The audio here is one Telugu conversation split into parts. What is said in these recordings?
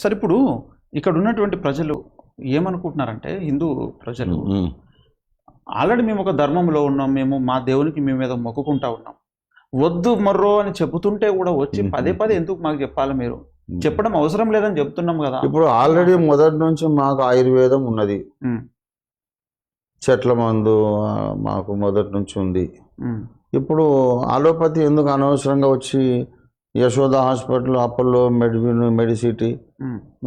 సరే ఇప్పుడు ఇక్కడ ఉన్నటువంటి ప్రజలు ఏమనుకుంటున్నారంటే హిందూ ప్రజలు ఆల్రెడీ మేము ఒక ధర్మంలో ఉన్నాం మేము మా దేవునికి మేము మీద మొక్కుకుంటా ఉన్నాం వద్దు మర్రో అని చెబుతుంటే కూడా వచ్చి పదే పదే ఎందుకు మాకు చెప్పాలి మీరు చెప్పడం అవసరం లేదని చెప్తున్నాం కదా ఇప్పుడు ఆల్రెడీ మొదటి నుంచి మాకు ఆయుర్వేదం ఉన్నది చెట్ల మందు మాకు మొదటి నుంచి ఉంది ఇప్పుడు ఆలోపతి ఎందుకు అనవసరంగా వచ్చి యశోద హాస్పిటల్ అప్పల్లో మెడిసిన్ మెడిసిటీ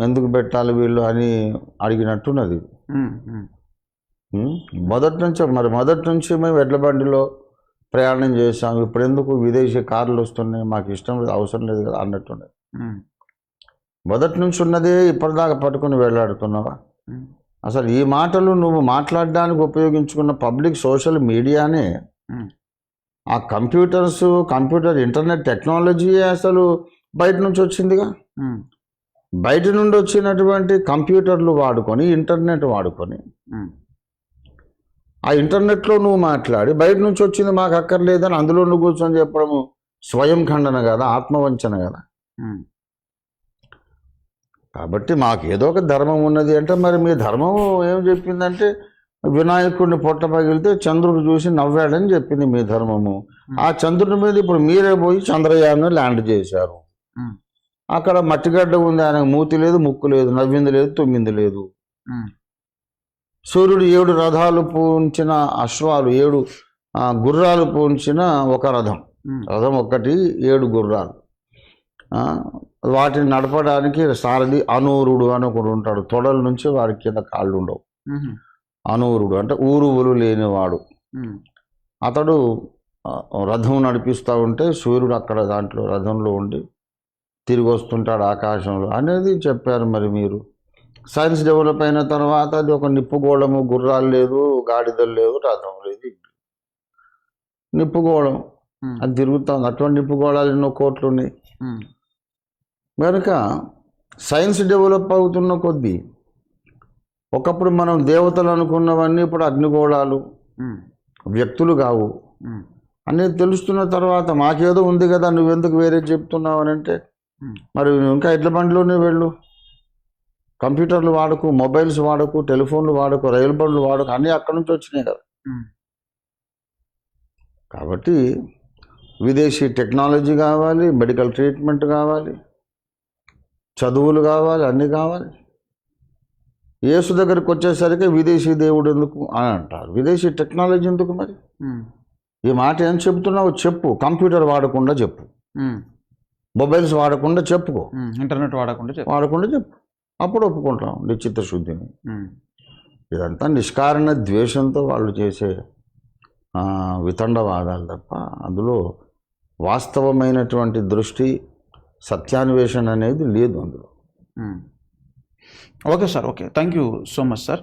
ఎందుకు పెట్టాలి వీళ్ళు అని అడిగినట్టున్నది మొదటి నుంచి మరి మొదటి నుంచి మేము ఎడ్ల బండిలో ప్రయాణం చేసాం ఇప్పుడు ఎందుకు విదేశీ కార్లు వస్తున్నాయి మాకు ఇష్టం లేదు అవసరం లేదు కదా అన్నట్టున్నది మొదటి నుంచి ఉన్నదే ఇప్పటిదాకా పట్టుకుని వెళ్ళాడుతున్నావా అసలు ఈ మాటలు నువ్వు మాట్లాడడానికి ఉపయోగించుకున్న పబ్లిక్ సోషల్ మీడియానే ఆ కంప్యూటర్స్ కంప్యూటర్ ఇంటర్నెట్ టెక్నాలజీ అసలు బయట నుంచి వచ్చిందిగా బయట నుండి వచ్చినటువంటి కంప్యూటర్లు వాడుకొని ఇంటర్నెట్ వాడుకొని ఆ ఇంటర్నెట్లో నువ్వు మాట్లాడి బయట నుంచి వచ్చింది మాకు అక్కర్లేదని అందులో నువ్వు కూర్చొని చెప్పడము స్వయం ఖండన కదా ఆత్మవంచన కదా కాబట్టి మాకు ఏదో ఒక ధర్మం ఉన్నది అంటే మరి మీ ధర్మం ఏం చెప్పిందంటే వినాయకుడిని పొట్ట పగిలితే చంద్రుడు చూసి నవ్వాడని చెప్పింది మీ ధర్మము ఆ చంద్రుడి మీద ఇప్పుడు మీరే పోయి చంద్రయాన్ని ల్యాండ్ చేశారు అక్కడ మట్టిగడ్డ ఉంది ఆయనకు మూతి లేదు ముక్కు లేదు నవ్వింది లేదు తుమ్మింది లేదు సూర్యుడు ఏడు రథాలు పూంచిన అశ్వాలు ఏడు గుర్రాలు పూంచిన ఒక రథం రథం ఒక్కటి ఏడు గుర్రాలు వాటిని నడపడానికి సారథి అనూరుడు అని ఒకడు ఉంటాడు తొడల నుంచి వారి కింద కాళ్ళు ఉండవు అనూరుడు అంటే ఊరువులు లేనివాడు అతడు రథం నడిపిస్తూ ఉంటే సూర్యుడు అక్కడ దాంట్లో రథంలో ఉండి తిరిగి వస్తుంటాడు ఆకాశంలో అనేది చెప్పారు మరి మీరు సైన్స్ డెవలప్ అయిన తర్వాత అది ఒక నిప్పుగోళము గుర్రాలు లేదు గాడిదలు లేదు రథం లేదు నిప్పుగోళం అది తిరుగుతుంది అటువంటి నిప్పుగోళాలు ఎన్నో కోట్లు ఉన్నాయి కనుక సైన్స్ డెవలప్ అవుతున్న కొద్దీ ఒకప్పుడు మనం దేవతలు అనుకున్నవన్నీ ఇప్పుడు అగ్నిగోళాలు వ్యక్తులు కావు అన్నీ తెలుస్తున్న తర్వాత మాకేదో ఉంది కదా నువ్వెందుకు వేరే చెప్తున్నావు అని అంటే మరి ఇంకా ఎడ్ల బండిలోనే వెళ్ళు కంప్యూటర్లు వాడకు మొబైల్స్ వాడకు టెలిఫోన్లు వాడకు రైలు బండ్లు వాడకు అన్నీ అక్కడి నుంచి వచ్చినాయి కదా కాబట్టి విదేశీ టెక్నాలజీ కావాలి మెడికల్ ట్రీట్మెంట్ కావాలి చదువులు కావాలి అన్నీ కావాలి యేసు దగ్గరికి వచ్చేసరికి విదేశీ దేవుడు ఎందుకు అని అంటారు విదేశీ టెక్నాలజీ ఎందుకు మరి ఈ మాట ఏం చెప్తున్నావు చెప్పు కంప్యూటర్ వాడకుండా చెప్పు మొబైల్స్ వాడకుండా చెప్పుకో ఇంటర్నెట్ వాడకుండా చెప్పు వాడకుండా చెప్పు అప్పుడు ఒప్పుకుంటాం నిశ్చిత శుద్ధిని ఇదంతా నిష్కారణ ద్వేషంతో వాళ్ళు చేసే వితండవాదాలు తప్ప అందులో వాస్తవమైనటువంటి దృష్టి సత్యాన్వేషణ అనేది లేదు అందులో Okay, sir. Okay. Thank you so much, sir.